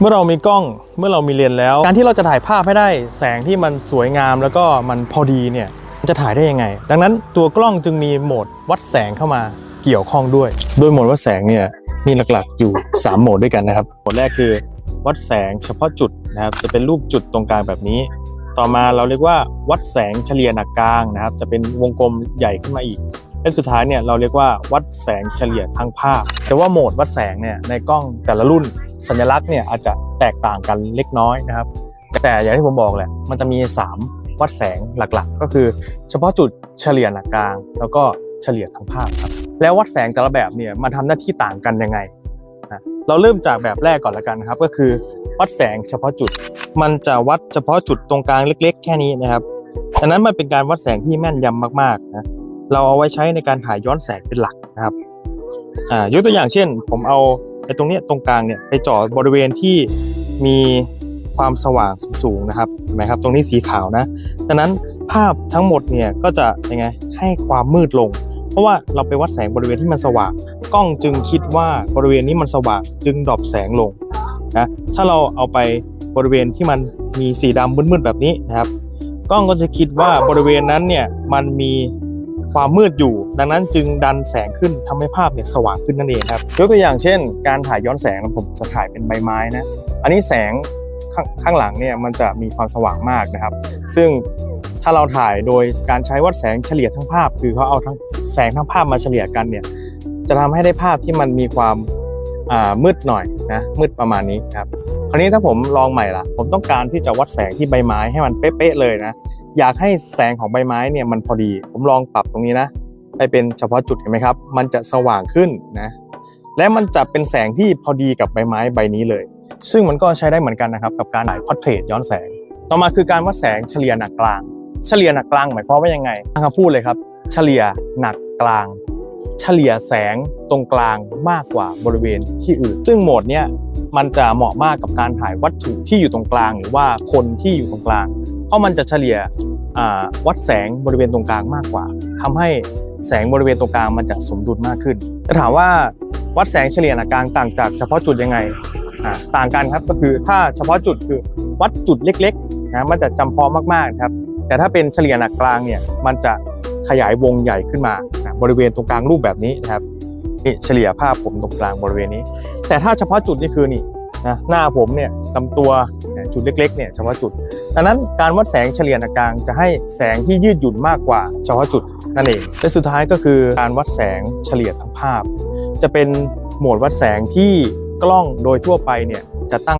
เมื่อเรามีกล้องเมื่อเรามีเลนส์แล้ว การที่เราจะถ่ายภาพให้ได้แสงที่มันสวยงามแล้วก็มันพอดีเนี่ยจะถ่ายได้ยังไง ดังนั้นตัวกล้องจึงมีโหมดวัดแสงเข้ามาเกี่ยวข้องด้วย โดยโหมดวัดแสงเนี่ยมีหลักๆอยู่ 3 โหมดด้วยกันนะครับโหมดแรกคือวัดแสงเฉพาะจุดนะครับจะเป็นรูปจุดตรงกลางแบบนี้ ต่อมาเราเรียกว่าวัดแสงเฉลี่ยหนักกลางนะครับ จะเป็นวงกลมใหญ่ขึ้นมาอีก และสุดท้ายเนี่ยเราเรียกว่าวัดแสงเฉลี่ยทางภาพ แต่ว่าโหมดวัดแสงเนี่ยในกล้องแต่ละรุ่นสัญลักษณ์เนี่ยอาจจะแตกต่างกันเล็กน้อยนะครับ แต่อย่างที่ผมบอกแหละมันจะมี 3 วัดแสงหลักๆ ก็คือ เฉพาะจุดเฉลี่ยหนักกลาง แล้วก็เฉลี่ยทางภาพครับแล้ววัดแสงแต่ละแบบเนี่ยมันทำหน้าที่ต่างกันยังไงนะเราเริ่มจากแบบแรกก่อนละกันครับ ก็คือวัดแสงเฉพาะจุด มันจะวัดเฉพาะจุดตรงกลางเล็ก ๆ แค่นี้นะครับดังนั้นมันเป็นการวัดแสงที่แม่นยำมากๆนะ เราเอาไว้ใช้ในการถ่ายย้อนแสงเป็นหลักนะครับอ่ายกตัวอย่างเช่น ผมเอาไอ้ตรงเนี้ยตรงกลางเนี่ยไปจ่อบริเวณที่มีความสว่างสูงนะครับเห็นไหมครับตรงนี้สีขาวนะดังนั้นภาพทั้งหมดเนี่ยก็จะยังไงให้ความมืดลง เพราะว่าเราไปวัดแสงบริเวณที่มันสว่างกล้องจึงคิดว่าบริเวณนี้มันสว่างจึงดรอปแสงลงนะถ้าเราเอาไปบริเวณที่มันมีสีดำมืดๆแบบนี้นะครับ กล้องก็จะคิดว่าบริเวณนั้นเนี่ยมันมี ความมืดอยู่ ดังนั้นจึงดันแสงขึ้นทำให้ภาพเนี่ยสว่างขึ้นนั่นเองครับยกตัวอย่างเช่น การถ่ายย้อนแสงนะผมจะถ่ายเป็นใบไม้นะอันนี้แสงข้างข้างหลังเนี่ยมันจะมีความสว่างมากนะครับ ซึ่งถ้าเราถ่ายโดยการใช้วัดแสงเฉลี่ยทั้งภาพ คือเขาเอาทั้งแสงทั้งภาพมาเฉลี่ยกันเนี่ยจะทำให้ได้ภาพที่มันมีความอ่ามืดหน่อยนะมืดประมาณนี้ครับ คราวนี้ถ้าผมลองใหม่ละผมต้องการที่จะวัดแสงที่ใบไม้ให้มันเป๊ะๆเลยนะ อยากให้แสงของใบไม้เนี่ยมันพอดี ผมลองปรับตรงนี้นะ ไปเป็นเฉพาะจุดเห็นไหมครับ มันจะสว่างขึ้นนะ และมันจะเป็นแสงที่พอดีกับใบไม้ใบนี้เลย ซึ่งมันก็ใช้ได้เหมือนกันนะครับกับการถ่ายพอร์เทรตย้อนแสง ต่อมาคือการวัดแสงเฉลี่ยหนักกลาง เฉลี่ยหนักกลางหมายความว่ายังไงตั้งคำพูดเลยครับ เฉลี่ยหนักกลาง เฉลี่ยแสงตรงกลางมากกว่าบริเวณที่อื่น ซึ่งโหมดเนี้ยมันจะเหมาะมากกับการถ่ายวัตถุที่อยู่ตรงกลาง หรือว่าคนที่อยู่ตรงกลาง เพราะมันจะเฉลี่ยวัดแสงบริเวณตรงกลางมากกว่าทำให้แสงบริเวณตรงกลางมันจะสมดุลมากขึ้นจะถามว่าวัดแสงเฉลี่ยหนักลางต่างจากเฉพาะจุดยังไงต่างกันครับก็คือถ้าเฉพาะจุดคือวัดจุดเล็กๆนะมันจะจำเพาะมากๆครับแต่ถ้าเป็นเฉลี่ยหนักกลางเนี่ยมันจะ ขยายวงใหญ่ขึ้นมาบริเวณตรงกลางรูปแบบนี้นะครับนี่เฉลี่ยภาพผมตรงกลางบริเวณนี้ แต่ถ้าเฉพาะจุดนี่คือนี่นะหน้าผมเนี่ยลำตัวจุดเล็กๆเนี่ยเฉพาะจุด ดังนั้นการวัดแสงเฉลี่ยกลางจะให้แสงที่ยืดหยุ่นมากกว่าเฉพาะจุดนั่นเองและสุดท้ายก็คือการวัดแสงเฉลี่ยทั้งภาพ จะเป็นโหมดวัดแสงที่กล้องโดยทั่วไปเนี่ยจะตั้ง